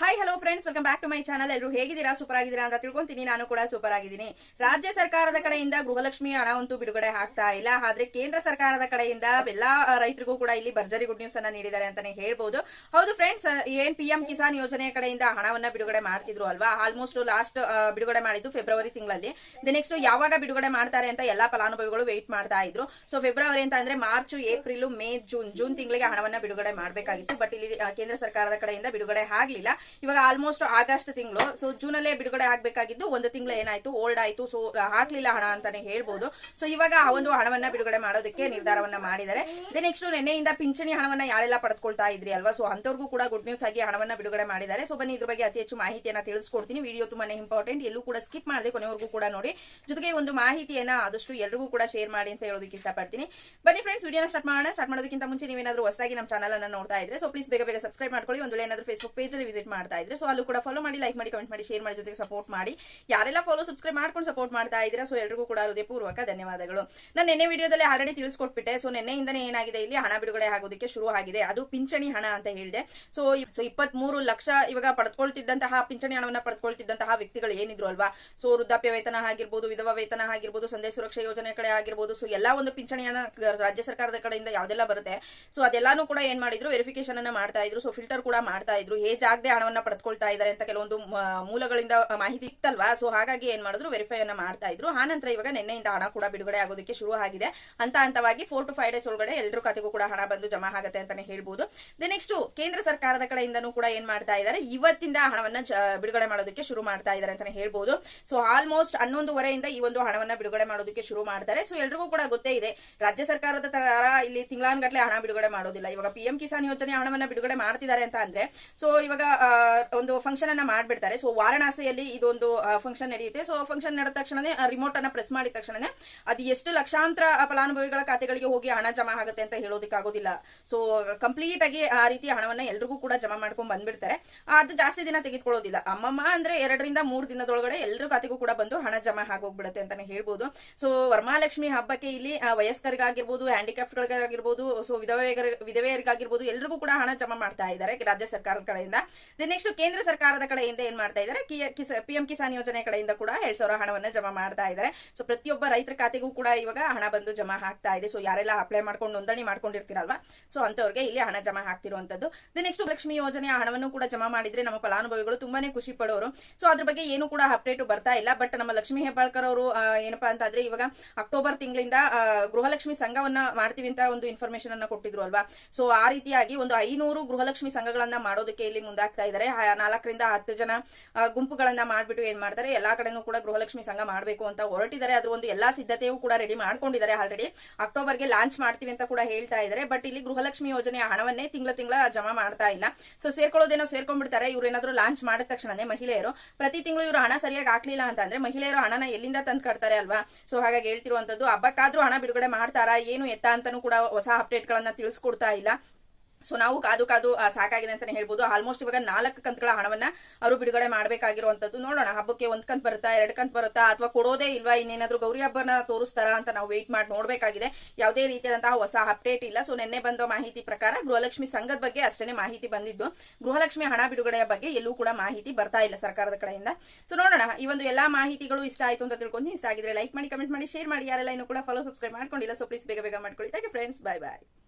Hi hello friends welcome back to my channel ಎಲ್ಲರೂ ಹೇಗಿದ್ದೀರಾ? Super ಆಗಿದ್ದೀರಾ ಅಂತ ತಿಳ್ಕೊಂತೀನಿ. ನಾನು ಕೂಡ ಸೂಪರ್ ಆಗಿದ್ದೀನಿ. ರಾಜ್ಯ ಸರ್ಕಾರದ ಕಡೆಯಿಂದ ಗೃಹಲಕ್ಷ್ಮಿ ಹಣವಂತೂ ಬಿಡುಗಡೆ ಆಗ್ತಾ ಇಲ್ಲ. ಆದ್ರೆ ಕೇಂದ್ರ ಸರ್ಕಾರದ ಕಡೆಯಿಂದ ಎಲ್ಲಾ ರೈತರಿಗೂ ಕೂಡ ಇಲ್ಲಿ ಭರ್ಜರಿ ಗುಡ್ ನ್ಯೂಸ್ ಅನ್ನ ನೀಡಿದ್ದಾರೆ ಅಂತಾನೆ ಹೇಳ್ಬಹುದು ಹೌದು ಫ್ರೆಂಡ್ಸ್ ಏನ್ ಪಿ ಎಂ ಕಿಸಾನ್ ಯೋಜನೆ ಕಡೆಯಿಂದ ಹಣವನ್ನ ಬಿಡುಗಡೆ ಮಾಡ್ತಿದ್ರು ಅಲ್ವಾ? ಆಲ್ಮೋಸ್ಟ್ ಲಾಸ್ಟ್ ಬಿಡುಗಡೆ ಮಾಡಿದ್ದು ಫೆಬ್ರವರಿ ತಿಂಗಳಲ್ಲಿ. ನೆಕ್ಸ್ಟ್ ಯಾವಾಗ ಬಿಡುಗಡೆ ಮಾಡ್ತಾರೆ ಅಂತ ಎಲ್ಲಾ ಫಲಾನುಭವಿಗಳು ವೇಟ್ ಮಾಡ್ತಾ ಇದ್ರು. ಸೊ ಫೆಬ್ರವರಿ ಅಂತ ಅಂದ್ರೆ March April May June June ತಿಂಗಳಿಗೆ ಹಣವನ್ನ ಬಿಡುಗಡೆ ಮಾಡಬೇಕಾಗಿತ್ತು. ಬಟ್ ಇಲ್ಲಿ ಕೇಂದ್ರ ಸರ್ಕಾರದ ಕಡೆಯಿಂದ ಬಿಡುಗಡೆ ಆಗ್ಲಿಲ್ಲ. ಇವಾಗ ಆಲ್ಮೋಸ್ಟ್ ಆಗಸ್ಟ್ ತಿಂಗಳು. ಸೊ ಜೂನ್ ಅಲ್ಲೇ ಬಿಡುಗಡೆ ಆಗಬೇಕಾಗಿದ್ದು ಒಂದು ತಿಂಗಳು ಏನಾಯ್ತು? ಓಲ್ಡ್ ಆಯ್ತು. ಸೊ ಹಾಕ್ಲಿಲ್ಲ ಹಣ ಅಂತಾನೆ ಹೇಳ್ಬೋದು. ಸೊ ಇವಾಗ ಆ ಒಂದು ಹಣವನ್ನ ಬಿಡುಗಡೆ ಮಾಡೋದಕ್ಕೆ ನಿರ್ಧಾರವನ್ನ ಮಾಡಿದ್ದಾರೆ. ನೆಕ್ಸ್ಟ್ ನಿನ್ನೆಯಿಂದ ಪಿಂಚಣಿ ಹಣವನ್ನ ಯಾರೆಲ್ಲ ಪಡೆದುಕೊಳ್ತಾ ಇದ್ರಿ ಅಲ್ವಾ? ಸೊ ಅಂತವ್ರಿಗೂ ಕೂಡ ಗುಡ್ ನ್ಯೂಸ್ ಆಗಿ ಹಣವನ್ನ ಬಿಡುಗಡೆ ಮಾಡಿದ್ದಾರೆ. ಸೊ ಬನ್ನಿ ಇದ್ರ ಬಗ್ಗೆ ಅತಿ ಹೆಚ್ಚು ಮಾಹಿತಿಯನ್ನ ತಿಳಿಸ್ಕೊಡ್ತೀನಿ. ವಿಡಿಯೋ ತುಂಬಾನೇ ಇಂಪಾರ್ಟೆಂಟ್ ಎಲ್ಲೂ ಕೂಡ ಸ್ಕಿಪ್ ಮಾಡದೆ ಕೊನೆವರೆಗೂ ಕೂಡ ನೋಡಿ. ಜೊತೆಗೆ ಒಂದು ಮಾಹಿತಿಯನ್ನ ಆದಷ್ಟು ಎಲ್ರಿಗೂ ಕೂಡ ಶೇರ್ ಮಾಡಿ ಅಂತ ಹೇಳೋದಕ್ಕೆ ಇಷ್ಟಪಡ್ತೀನಿ. ಬನ್ನಿ ಫ್ರೆಂಡ್ಸ್ ವಿಡಿಯೋನ ಸ್ಟಾರ್ಟ್ ಮಾಡೋಣ. ಸ್ಟಾರ್ಟ್ ಮಾಡೋದಕ್ಕಿಂತ ಮುಂಚೆ ನೀವೇನಾದ್ರೂ ಹೊಸದಾಗಿ ನಮ್ಮ ಚಾನಲ್ ಅನ್ನ ನೋಡ್ತಾ ಇದ್ರೆ ಸೊ ಪ್ಲೀಸ್ ಬೇಗ ಬೇಗ ಸಬ್ಸ್ಕ್ರೈಬ್ ಮಾಡ್ಕೊಳ್ಳಿ. ಒಂದು ಏನಾದ್ರೂ ಫೇಸ್ಬುಕ್ ಪೇಜ್ ಅಲ್ಲಿ ವಿಸಿಟ್ ಮಾಡ್ತಾ ಇದ್ರೆ. ಸೊ ಅಲ್ಲೂ ಕೂಡ ಫಾಲೋ ಮಾಡಿ ಲೈಕ್ ಮಾಡಿ ಕಮೆಂಟ್ ಮಾಡಿ ಶೇರ್ ಮಾಡಿ ಜೊತೆಗೆ ಸಪೋರ್ಟ್ ಮಾಡಿ. ಯಾರೆಲ್ಲ ಫಾಲೋ ಸಬ್ಸ್ಕ್ರೈಬ್ ಮಾಡ್ಕೊಂಡು ಸಪೋರ್ಟ್ ಮಾಡ್ತಾ ಇದ್ದೀರಾ ಸೊ ಎಲ್ರಿಗೂ ಕೂಡ ಹೃದಯಪೂರ್ವಕ ಧನ್ಯವಾದಗಳು. ನಾನು ನಿನ್ನೆ ವಿಡಿಯೋದಲ್ಲಿ ಆಲ್ರೆಡಿ ತಿಳಿಸ್ಕೊಟ್ಬಿಟ್ಟೆ. ಸೊ ನಿನ್ನೆಯಿಂದನೇ ಏನಾಗಿದೆ ಇಲ್ಲಿ? ಹಣ ಬಿಡುಗಡೆ ಆಗೋದಕ್ಕೆ ಶುರು ಆಗಿದೆ. ಅದು ಪಿಂಚಣಿ ಹಣ ಅಂತ ಹೇಳಿದೆ. ಸೊ ಸೊ ಇಪ್ಪತ್ತ್ ಮೂರು ಲಕ್ಷ ಇವಾಗ ಪಡ್ಕೊಳ್ತಿದ್ದಂತಹ ಪಿಂಚಣಿ ಹಣವನ್ನು ಪಡ್ಕೊಳ್ತಿದ್ದಂತಹ ವ್ಯಕ್ತಿಗಳು ಏನಿದ್ರು ಅಲ್ವಾ? ಸೊ ವೃದ್ಧಾಪ್ಯ ವೇತನ ಆಗಿರ್ಬೋದು, ವಿಧವಾ ವೇತನ ಆಗಿರ್ಬೋದು ಸಂದೇಶ ಸುರಕ್ಷಾ ಯೋಜನೆ ಕಡೆ ಆಗಿರ್ಬೋದು ಸೊ ಎಲ್ಲಾ ಒಂದು ಪಿಂಚಣಿಯನ್ನ ರಾಜ್ಯ ಸರ್ಕಾರದ ಕಡೆಯಿಂದ ಯಾವ್ದೆಲ್ಲ ಬರುತ್ತೆ? ಸೊ ಅದೆಲ್ಲಾನು ಕೂಡ ಏನ್ ಮಾಡಿದ್ರು? ವೆರಿಫಿಕೇಶನ್ ಅನ್ನ ಮಾಡ್ತಾ ಇದ್ರು. ಸೊ ಫಿಲ್ಟರ್ ಕೂಡ ಮಾಡ್ತಾ ಇದ್ರು. ಏಜ್ ಆಗದೆ ಹಣವನ್ನ ಪಡೆದುಕೊಳ್ತಾ ಇದ್ದಾರೆ ಅಂತ ಕೆಲವೊಂದು ಮೂಲಗಳಿಂದ ಮಾಹಿತಿ ಇತ್ತಲ್ವಾ? ಸೊ ಹಾಗಾಗಿ ಏನ್ ಮಾಡಿದ್ರು? ವೆರಿಫೈ ಅನ್ನ ಮಾಡ್ತಾ ಇದ್ರು. ಆ ನಂತರ ಇವಾಗ ನಿನ್ನೆಯಿಂದ ಹಣ ಕೂಡ ಬಿಡುಗಡೆ ಆಗೋದಕ್ಕೆ ಶುರು ಆಗಿದೆ. ಹಂತ ಹಂತವಾಗಿ ಫೋರ್ ಟು ಫೈವ್ ಡೇಸ್ ಒಳಗಡೆ ಎಲ್ಲರೂ ಖಾತೆಗೂ ಕೂಡ ಹಣ ಬಂದು ಜಮಾ ಆಗುತ್ತೆ ಅಂತಾನೆ ಹೇಳ್ಬೋದು. ನೆಕ್ಸ್ಟ್ ಕೇಂದ್ರ ಸರ್ಕಾರದ ಕಡೆಯಿಂದನೂ ಕೂಡ ಏನ್ ಮಾಡ್ತಾ ಇದ್ದಾರೆ? ಇವತ್ತಿಂದ ಹಣವನ್ನ ಬಿಡುಗಡೆ ಮಾಡೋದಕ್ಕೆ ಶುರು ಮಾಡ್ತಾ ಇದ್ದಾರೆ ಅಂತಾನೆ ಹೇಳ್ಬಹುದು ಸೊ ಆಲ್ಮೋಸ್ಟ್ ಹನ್ನೊಂದುವರೆಯಿಂದ ಈ ಒಂದು ಹಣವನ್ನ ಬಿಡುಗಡೆ ಮಾಡೋದಕ್ಕೆ ಶುರು ಮಾಡ್ತಾರೆ. ಸೊ ಎಲ್ರಿಗೂ ಕೂಡ ಗೊತ್ತೇ ಇದೆ. ರಾಜ್ಯ ಸರ್ಕಾರದ ತರ ಇಲ್ಲಿ ತಿಂಗಳಾನ್ಗಟ್ಲೆ ಹಣ ಬಿಡುಗಡೆ ಮಾಡೋದಿಲ್ಲ. ಇವಾಗ ಪಿ ಎಂ ಕಿಸಾನ್ ಯೋಜನೆ ಹಣವನ್ನ ಬಿಡುಗಡೆ ಮಾಡ್ತಿದ್ದಾರೆ ಅಂತ ಅಂದ್ರೆ ಸೊ ಇವಾಗ ಒಂದು ಫಂಕ್ಷನ್ ಅನ್ನ ಮಾಡ್ಬಿಡ್ತಾರೆ. ಸೊ ವಾರಣಾಸಿಯಲ್ಲಿ ಇದೊಂದು ಫಂಕ್ಷನ್ ನಡೆಯುತ್ತೆ. ಸೊ ಫಂಕ್ಷನ್ ನಡೆದ ತಕ್ಷಣನೇ ರಿಮೋಟ್ ಅನ್ನ ಪ್ರೆಸ್ ಮಾಡಿದ ತಕ್ಷಣನೇ, ಅದು ಎಷ್ಟು ಲಕ್ಷಾಂತರ ಫಲಾನುಭವಿಗಳ ಖಾತೆಗಳಿಗೆ ಹೋಗಿ ಹಣ ಜಮಾ ಆಗುತ್ತೆ ಅಂತ ಹೇಳೋದಕ್ಕಾಗೋದಿಲ್ಲ. ಸೊ ಕಂಪ್ಲೀಟ್ ಆಗಿ ಆ ರೀತಿ ಹಣವನ್ನ ಎಲ್ರಿಗೂ ಕೂಡ ಜಮಾ ಮಾಡ್ಕೊಂಡ್ ಬಂದ್ಬಿಡ್ತಾರೆ. ಅದು ಜಾಸ್ತಿ ದಿನ ತೆಗೆದುಕೊಳ್ಳೋದಿಲ್ಲ. ಅಮ್ಮಮ್ಮ ಅಂದ್ರೆ ಎರಡರಿಂದ ಮೂರು ದಿನದೊಳಗಡೆ ಎಲ್ಲರ ಖಾತೆಗೂ ಕೂಡ ಬಂದು ಹಣ ಜಮಾ ಆಗೋಗ್ಬಿಡುತ್ತೆ ಅಂತಾನೆ ಹೇಳ್ಬೋದು. ಸೊ ವರ್ಮಾಲಕ್ಷ್ಮಿ ಹಬ್ಬಕ್ಕೆ ಇಲ್ಲಿ ವಯಸ್ಕರಿಗಾಗಿರ್ಬೋದು ವಯಸ್ಕರಿಗಾಗಿರ್ಬೋದು ಹ್ಯಾಂಡಿಕ್ರಾಫ್ಟ್ಗಳಿಗಾಗಿರ್ಬೋದು ಸೊ ವಿಧವೆಯರ ವಿಧವೆಯರಿಗಾಗಿರ್ಬೋದು ಎಲ್ರಿಗೂ ಕೂಡ ಹಣ ಜಮಾ ಮಾಡ್ತಾ ಇದ್ದಾರೆ ರಾಜ್ಯ ಸರ್ಕಾರದ ಕಡೆಯಿಂದ. ನೆಕ್ಸ್ಟ್ ಕೇಂದ್ರ ಸರ್ಕಾರದ ಕಡೆಯಿಂದ ಏನ್ ಮಾಡ್ತಾ ಇದ್ದಾರೆ ಪಿಎಂ ಕಿಸಾನ್ ಯೋಜನೆ ಕಡೆಯಿಂದ ಕೂಡ ಎರಡ್ ಸಾವಿರ ಹಣವನ್ನ ಜಮಾ ಮಾಡ್ತಾ ಇದ್ದಾರೆ ಸೊ ಪ್ರತಿಯೊಬ್ಬ ರೈತರ ಖಾತೆಗೂ ಕೂಡ ಇವಾಗ ಹಣ ಬಂದು ಜಮಾ ಆಗ್ತಾ ಇದೆ. ಸೊ ಯಾರೆಲ್ಲ ಅಪ್ಲೈ ಮಾಡ್ಕೊಂಡು ನೋಂದಣಿ ಮಾಡ್ಕೊಂಡಿರ್ತೀರಲ್ವಾ? ಸೊ ಅಂತವ್ರಿಗೆ ಇಲ್ಲಿ ಹಣ ಜಮಾ ಆಗ್ತಿರುವಂತದ್ದು ನೆಕ್ಸ್ಟ್ ಲಕ್ಷ್ಮಿ ಯೋಜನೆ ಹಣವನ್ನು ಕೂಡ ಜಮಾ ಮಾಡಿದ್ರೆ ನಮ್ಮ ಫಲಾನುಭವಿಗಳು ತುಂಬಾನೇ ಖುಷಿ ಪಡೋರು. ಸೊ ಅದ್ರ ಬಗ್ಗೆ ಏನು ಕೂಡ ಅಪ್ಡೇಟ್ ಬರ್ತಾ ಇಲ್ಲ. ಬಟ್ ನಮ್ಮ ಲಕ್ಷ್ಮಿ ಹೆಬ್ಬಾಳ್ಕರ್ ಅವರು ಏನಪ್ಪಾ ಏನಪ್ಪಾ ಅಂತಂದ್ರೆ ಇವಾಗ ಅಕ್ಟೋಬರ್ ತಿಂಗಳಿಂದ ಗೃಹಲಕ್ಷ್ಮಿ ಸಂಘವನ್ನ ಮಾಡ್ತೀವಿ ಅಂತ ಒಂದು ಇನ್ಫಾರ್ಮೇಶನ್ ಅನ್ನ ಕೊಟ್ಟಿದ್ರು ಅಲ್ವಾ? ಸೊ ಆ ರೀತಿಯಾಗಿ ಒಂದು ಐನೂರು ಗೃಹಲಕ್ಷ್ಮಿ ಸಂಘಗಳನ್ನ ಮಾಡೋದಕ್ಕೆ ಇಲ್ಲಿ ಮುಂದಾಗ್ತಾ ಇದ್ದಾರೆ. ನಾಲ್ಕರಿಂದ ಹತ್ತು ಜನ ಗುಂಪುಗಳನ್ನ ಮಾಡ್ಬಿಟ್ಟು ಏನ್ ಮಾಡ್ತಾರೆ, ಎಲ್ಲಾ ಕಡೆನೂ ಕೂಡ ಗೃಹಲಕ್ಷ್ಮಿ ಸಂಘ ಮಾಡಬೇಕು ಅಂತ ಹೊರಟಿದ್ದಾರೆ. ಅದ್ರ ಒಂದು ಎಲ್ಲಾ ಸಿದ್ಧತೆಯೂ ಕೂಡ ರೆಡಿ ಮಾಡ್ಕೊಂಡಿದ್ದಾರೆ ಆಲ್ರೆಡಿ ಅಕ್ಟೋಬರ್ಗೆ ಲಾಂಚ್ ಮಾಡ್ತೀವಿ ಅಂತ ಕೂಡ ಹೇಳ್ತಾ ಇದ್ದಾರೆ. ಬಟ್ ಇಲ್ಲಿ ಗೃಹಲಕ್ಷ್ಮಿ ಯೋಜನೆಯ ಹಣವನ್ನೇ ತಿಂಗಳ ತಿಂಗಳ ಜಮಾ ಮಾಡ್ತಾ ಇಲ್ಲ. ಸೊ ಸೇರ್ಕೊಳ್ಳೋದೇನೋ ಸೇರ್ಕೊಂಡ್ಬಿಡ್ತಾರೆ. ಇವ್ರು ಏನಾದ್ರು ಲಾಂಚ್ ಮಾಡಿದ ತಕ್ಷಣನೇ ಮಹಿಳೆಯರು, ಪ್ರತಿ ತಿಂಗಳು ಇವರು ಹಣ ಸರಿಯಾಗಿ ಹಾಕ್ಲಿಲ್ಲ ಅಂತ ಅಂದ್ರೆ ಮಹಿಳೆಯರು ಹಣನ ಎಲ್ಲಿಂದ ತಂದು ಕಟ್ತಾರೆ ಅಲ್ವಾ? ಸೊ ಹಾಗಾಗಿ ಹೇಳ್ತಿರುವಂತದ್ದು, ಹಬ್ಬಕ್ಕಾದ್ರೂ ಹಣ ಬಿಡುಗಡೆ ಮಾಡ್ತಾರಾ, ಏನು ಎತ್ತ ಅಂತಾನೂ ಕೂಡ ಹೊಸ ಅಪ್ಡೇಟ್ ಗಳನ್ನ ತಿಳಿಸ್ಕೊಡ್ತಾ ಇಲ್ಲ. ಸೊ ನಾವು ಕಾದು ಕಾದು ಸಾಕಾಗಿದೆ ಅಂತಾನೆ ಹೇಳ್ಬೋದು. ಆಲ್ಮೋಸ್ಟ್ ಇವಾಗ ನಾಲ್ಕು ಕಂತುಗಳ ಹಣವನ್ನ ಅವರು ಬಿಡುಗಡೆ ಮಾಡಬೇಕಾಗಿರುವಂತದ್ದು ನೋಡೋಣ. ಹಬ್ಬಕ್ಕೆ ಒಂದ್ ಕಂತ್ ಬರುತ್ತಾ, ಎರಡು ಕಂತ್ ಬರುತ್ತಾ, ಅಥವಾ ಕೊಡೋದೇ ಇಲ್ವಾ, ಇನ್ನೇನಾದ್ರೂ ಗೌರಿ ಹಬ್ಬನ ತೋರಿಸ್ತಾರ ಅಂತ ನಾವು ವೇಟ್ ಮಾಡಿ ನೋಡಬೇಕಾಗಿದೆ. ಯಾವುದೇ ರೀತಿಯಾದಂತಹ ಹೊಸ ಅಪ್ಡೇಟ್ ಇಲ್ಲ. ಸೊ ನಿನ್ನೆ ಬಂದ ಮಾಹಿತಿ ಪ್ರಕಾರ ಗೃಹಲಕ್ಷ್ಮಿ ಸಂಘದ ಬಗ್ಗೆ ಅಷ್ಟೇ ಮಾಹಿತಿ ಬಂದಿದ್ದು. ಗೃಹಲಕ್ಷ್ಮಿ ಹಣ ಬಿಡುಗಡೆಯ ಬಗ್ಗೆ ಎಲ್ಲೂ ಕೂಡ ಮಾಹಿತಿ ಬರ್ತಾ ಇಲ್ಲ ಸರ್ಕಾರದ ಕಡೆಯಿಂದ. ಸೊ ನೋಡೋಣ. ಈ ಒಂದು ಎಲ್ಲಾ ಮಾಹಿತಿಗಳು ಇಷ್ಟ ಆಯ್ತು ಅಂತ ತಿಳ್ಕೊಂಡು ಇಷ್ಟ ಆಗಿದ್ರೆ ಲೈಕ್ ಮಾಡಿ ಕಮೆಂಟ್ ಮಾಡಿ ಶೇರ್ ಮಾಡಿ. ಯಾರೆಲ್ಲ ಇನ್ನು ಕೂಡ ಫಾಲೋ ಸಬ್ಸ್ಕ್ರೈಬ್ ಮಾಡ್ಕೊಂಡಿಲ್ಲ ಸೊ ಪ್ಲೀಸ್ ಬೇಗ ಬೇಗ ಮಾಡ್ಕೊಳ್ಳಿ. Friends bye bye